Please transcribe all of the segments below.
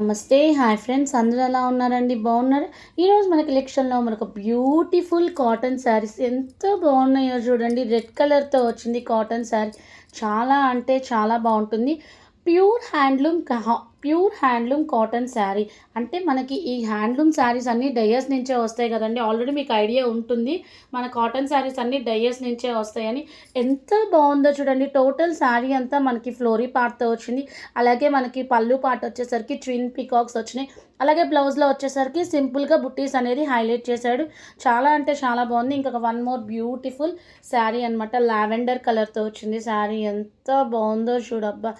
నమస్తే hi friends. అందరూ ఎలా ఉన్నారండి? బాగున్నారు? ఈరోజు మన కలెక్షన్లో మనకు బ్యూటిఫుల్ కాటన్ శారీస్ ఎంత బాగున్నాయో చూడండి. రెడ్ కలర్తో వచ్చింది కాటన్ శారీ చాలా అంటే చాలా బాగుంటుంది. Pure handloom pure handloom cotton sari. అంటే మనకి ఈ హ్యాండ్లూమ్ శారీస్ అన్నీ డయర్స్ నుంచే వస్తాయి కదండి. ఆల్రెడీ మీకు ఐడియా ఉంటుంది. మన కాటన్ శారీస్ అన్నీ డయర్స్ నుంచే వస్తాయని. ఎంత బాగుందో చూడండి. టోటల్ శారీ అంతా మనకి ఫ్లోరీ పార్ట్తో వచ్చింది. అలాగే మనకి పళ్ళు పార్ట్ వచ్చేసరికి ట్విన్ పికాక్స్ వచ్చినాయి. అలాగే బ్లౌజ్లో వచ్చేసరికి సింపుల్గా బుట్టీస్ అనేది హైలైట్ చేశాడు. చాలా అంటే చాలా బాగుంది. ఇంకొక వన్ మోర్ బ్యూటిఫుల్ శారీ అనమాట లావెండర్ కలర్తో వచ్చింది శారీ. ఎంత బాగుందో చూడబ్బా.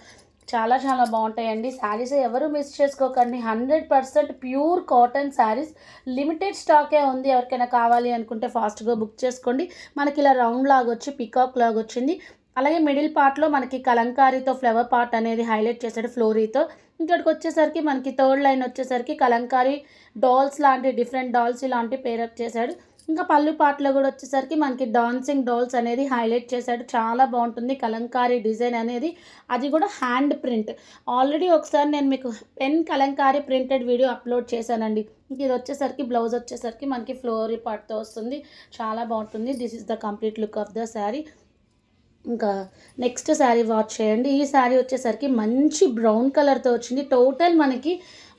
చాలా చాలా బాగుంటాయండి. శారీస్ ఎవరు మిస్ చేసుకోకండి. Hundred percent pure cotton saris limited స్టాకే ఉంది. ఎవరికైనా కావాలి అనుకుంటే ఫాస్ట్గా బుక్ చేసుకోండి. మనకి ఇలా రౌండ్ లాగా వచ్చి పికాక్ లాగా వచ్చింది. అలాగే మిడిల్ పార్ట్లో మనకి కలంకారీతో ఫ్లవర్ పార్ట్ అనేది హైలైట్ చేశాడు ఫ్లోరీతో. ఇక్కడికి వచ్చేసరికి మనకి థర్డ్ లైన్ వచ్చేసరికి కలంకారీ డాల్స్ లాంటి డిఫరెంట్ డాల్స్ ఇలాంటి పేరప్ చేశాడు. ఇంకా పళ్ళు పాటలో కూడా వచ్చేసరికి మనకి డాన్సింగ్ డోల్స్ అనేది హైలైట్ చేశాడు. చాలా బాగుంటుంది. కలంకారీ డిజైన్ అనేది. అది కూడా హ్యాండ్ ప్రింట్ ఆల్రెడీ ఒకసారి నేను మీకు pen Kalamkari printed video upload చేశానండి. ఇది వచ్చేసరికి బ్లౌజ్ వచ్చేసరికి మనకి ఫ్లోరీ పార్ట్తో వస్తుంది. చాలా బాగుంటుంది. This is the complete look of the sari ఇంకా నెక్స్ట్ శారీ వాచ్ చేయండి. ఈ శారీ వచ్చేసరికి మంచి బ్రౌన్ కలర్తో వచ్చింది. టోటల్ మనకి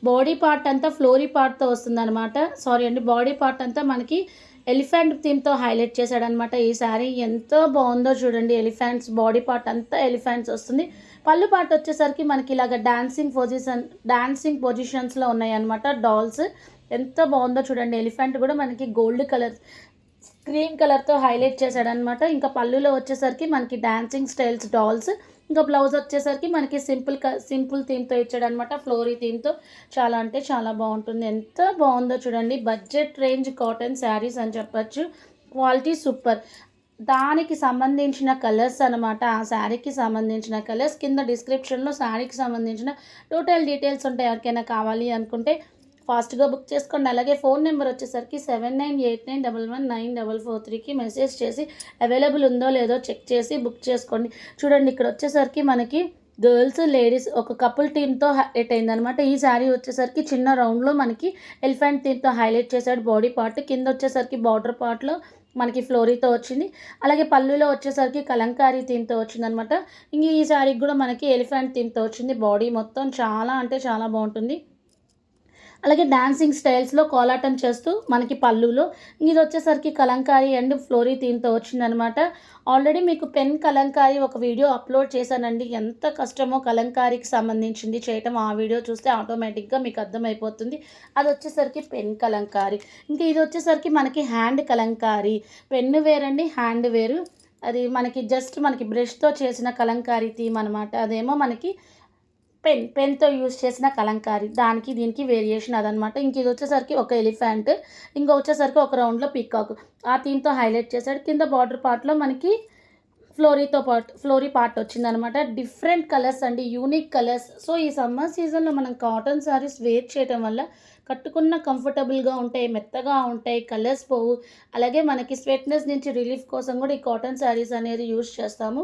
బాడీ పార్ట్ అంతా ఫ్లోరీ పార్ట్తో వస్తుంది అనమాట సారీ అండి బాడీ పార్ట్ అంతా మనకి ఎలిఫెంట్ థీమ్తో హైలైట్ చేశాడనమాట. ఈ శారీ ఎంతో బాగుందో చూడండి. ఎలిఫెంట్స్ బాడీ పార్ట్ అంతా ఎలిఫెంట్స్ వస్తుంది. పళ్ళు పార్ట్ వచ్చేసరికి మనకి ఇలాగ డాన్సింగ్ పొజిషన్ డాన్సింగ్ పొజిషన్స్లో ఉన్నాయన్నమాట డాల్స్ ఎంత బాగుందో చూడండి. ఎలిఫెంట్ కూడా మనకి గోల్డ్ కలర్ క్రీమ్ కలర్తో హైలైట్ చేశాడనమాట. ఇంకా పళ్ళులో వచ్చేసరికి మనకి డాన్సింగ్ స్టైల్స్ డాల్స్ ఇంకా బ్లౌజ్ వచ్చేసరికి మనకి సింపుల్ క సింపుల్ థీమ్తో ఇచ్చాడనమాట ఫ్లోరీ థీమ్తో చాలా అంటే చాలా బాగుంటుంది. ఎంత బాగుందో చూడండి. బడ్జెట్ రేంజ్ కాటన్ శారీస్ అని చెప్పచ్చు. Quality super. దానికి సంబంధించిన కలర్స్ అనమాట ఆ శారీకి సంబంధించిన కలర్స్. కింద డిస్క్రిప్షన్లో శారీకి సంబంధించిన టోటల్ డీటెయిల్స్ ఉంటాయి. ఎవరికైనా కావాలి అనుకుంటే ఫాస్ట్గా బుక్ చేసుకోండి. అలాగే ఫోన్ నెంబర్ వచ్చేసరికి seven nine eight nine double one nine double four త్రీకి మెసేజ్ చేసి అవైలబుల్ ఉందో లేదో చెక్ చేసి బుక్ చేసుకోండి. చూడండి ఇక్కడ వచ్చేసరికి మనకి గర్ల్స్ లేడీస్ ఒక కపుల్ టీమ్తో హైలైట్ అయిందనమాట ఈ శారీ వచ్చేసరికి చిన్న రౌండ్లో మనకి ఎలిఫెంట్ థీమ్తో హైలైట్ చేశాడు. బాడీ పార్ట్ కింద వచ్చేసరికి బార్డర్ పార్ట్లో మనకి ఫ్లోరీతో వచ్చింది. అలాగే పళ్ళులో వచ్చేసరికి కలంకారీ థీమ్తో వచ్చిందనమాట ఇంక ఈ శారీకి కూడా మనకి ఎలిఫెంట్ థీమ్తో వచ్చింది. బాడీ మొత్తం చాలా అంటే చాలా బాగుంటుంది. అలాగే డాన్సింగ్ స్టైల్స్లో కోలాటం చేస్తూ మనకి పళ్ళులో. ఇది వచ్చేసరికి కలంకారీ అండ్ ఫ్లోరీ థీమ్తో వచ్చిందనమాట ఆల్రెడీ మీకు పెన్ కలంకారీ ఒక వీడియో అప్లోడ్ చేశానండి. ఎంత కష్టమో కలంకారీకి సంబంధించింది చేయటం ఆ వీడియో చూస్తే ఆటోమేటిక్గా మీకు అర్థమైపోతుంది. అది వచ్చేసరికి పెన్ కలంకారీ. ఇంకా ఇది వచ్చేసరికి మనకి హ్యాండ్ కలంకారీ. పెన్ను వేరండి హ్యాండ్ వేరు. అది మనకి జస్ట్ మనకి బ్రష్తో చేసిన కలంకారీ థీమ్ అనమాట అదేమో మనకి పెన్ పెన్తో యూజ్ చేసిన కలంకారీ. దానికి దీనికి వేరియేషన్ అదనమాట. ఇంక ఇది వచ్చేసరికి ఒక ఎలిఫెంట్ ఇంకా వచ్చేసరికి ఒక రౌండ్లో పీకాక్. ఆ థీమ్తో హైలైట్ చేశాడు. కింద బార్డర్ పార్ట్లో మనకి ఫ్లోరీతో పాటు ఫ్లోరీ పార్ట్ వచ్చిందనమాట. డిఫరెంట్ కలర్స్ అండి యూనిక్ కలర్స్. సో ఈ సమ్మర్ సీజన్లో మనం కాటన్ శారీస్ వేర్ చేయడం వల్ల కట్టుకున్న కంఫర్టబుల్గా ఉంటాయి మెత్తగా ఉంటాయి కలర్స్ పోవు. అలాగే మనకి స్వెట్నెస్ నుంచి రిలీఫ్ కోసం కూడా ఈ కాటన్ శారీస్ అనేది యూజ్ చేస్తాము.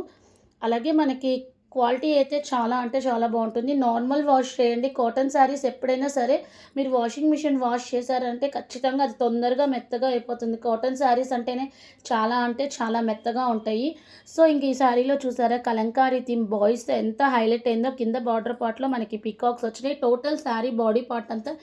అలాగే మనకి క్వాలిటీ అయితే చాలా అంటే చాలా బాగుంటుంది. నార్మల్ వాష్ చేయండి. కాటన్ శారీస్ ఎప్పుడైనా సరే మీరు వాషింగ్ మిషన్ వాష్ చేశారంటే ఖచ్చితంగా అది తొందరగా మెత్తగా అయిపోతుంది. కాటన్ శారీస్ అంటేనే చాలా అంటే చాలా మెత్తగా ఉంటాయి. సో ఇంక ఈ శారీలో చూసారా? కలంకారీ థీమ్ బాయ్స్ ఎంత హైలైట్ అయిందో కింద బార్డర్ పార్ట్లో మనకి పికాక్స్ వచ్చినాయి. టోటల్ శారీ బాడీ పార్ట్ అంతా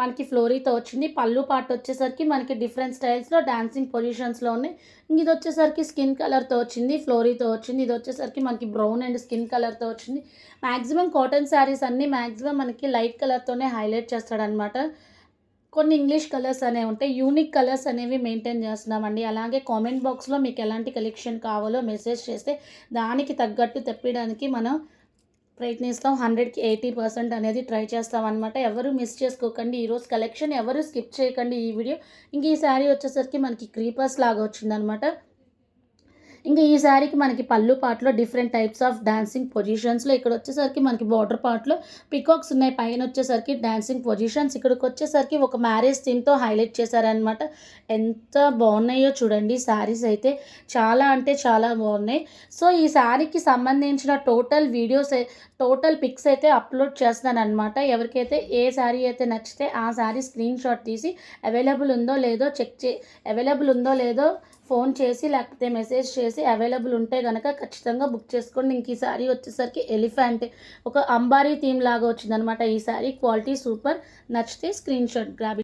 మనకి ఫ్లోరీతో వచ్చింది. పళ్ళు పార్ట్ వచ్చేసరికి మనకి డిఫరెంట్ స్టైల్స్లో డాన్సింగ్ పొజిషన్స్లో ఉన్నాయి. ఇది వచ్చేసరికి స్కిన్ కలర్తో వచ్చింది. ఫ్లోరీతో వచ్చింది. ఇది వచ్చేసరికి మనకి బ్రౌన్ అండ్ స్కిన్ కలర్తో వచ్చింది. మ్యాక్సిమం కాటన్ శారీస్ అన్నీ మ్యాక్సిమం మనకి లైట్ కలర్తోనే హైలైట్ చేస్తాడనమాట కొన్ని ఇంగ్లీష్ కలర్స్ అనేవి ఉంటాయి. యూనిక్ కలర్స్ అనేవి మెయింటైన్ చేస్తున్నామండి. అలాగే కామెంట్ బాక్స్లో మీకు ఎలాంటి కలెక్షన్ కావాలో మెసేజ్ చేస్తే దానికి తగ్గట్టు తెప్పడానికి మనం ప్రయత్నిస్తాం. హండ్రెడ్కి ఎయిటీ పర్సెంట్ అనేది ట్రై చేస్తాం అనమాట ఎవరు మిస్ చేసుకోకండి ఈరోజు కలెక్షన్ ఎవరు స్కిప్ చేయకండి ఈ వీడియో. ఇంక ఈ శారీ వచ్చేసరికి మనకి క్రీపర్స్ లాగా వచ్చిందనమాట ఇంకా ఈ శారీకి మనకి పళ్ళు పాటలో డిఫరెంట్ టైప్స్ ఆఫ్ డాన్సింగ్ పొజిషన్స్లో ఇక్కడ వచ్చేసరికి మనకి బార్డర్ పార్ట్లో పికాక్స్ ఉన్నాయి. పైన వచ్చేసరికి డాన్సింగ్ పొజిషన్స్ ఇక్కడికి వచ్చేసరికి ఒక మ్యారేజ్ థీమ్తో హైలైట్ చేశారనమాట ఎంత బాగున్నాయో చూడండి శారీస్ అయితే. చాలా అంటే చాలా బాగున్నాయి. సో ఈ శారీకి సంబంధించిన టోటల్ వీడియోస్ టోటల్ పిక్స్ అయితే అప్లోడ్ చేస్తున్నాను అనమాట ఎవరికైతే ఏ శారీ అయితే నచ్చితే ఆ శారీ స్క్రీన్ షాట్ తీసి అవైలబుల్ ఉందో లేదో చెక్ చే అవైలబుల్ ఉందో లేదో ఫోన్ చేసి లేకపోతే మెసేజ్ చేసి అవైలబుల్ ఉంటే కనుక ఖచ్చితంగా బుక్ చేసుకోండి. ఇంక ఈ శారీ వచ్చేసరికి ఎలిఫెంట్ ఒక అంబారీ థీమ్ లాగా వచ్చిందనమాట ఈ శారీ క్వాలిటీ సూపర్. నచ్చితే స్క్రీన్ షాట్ గ్రాబ్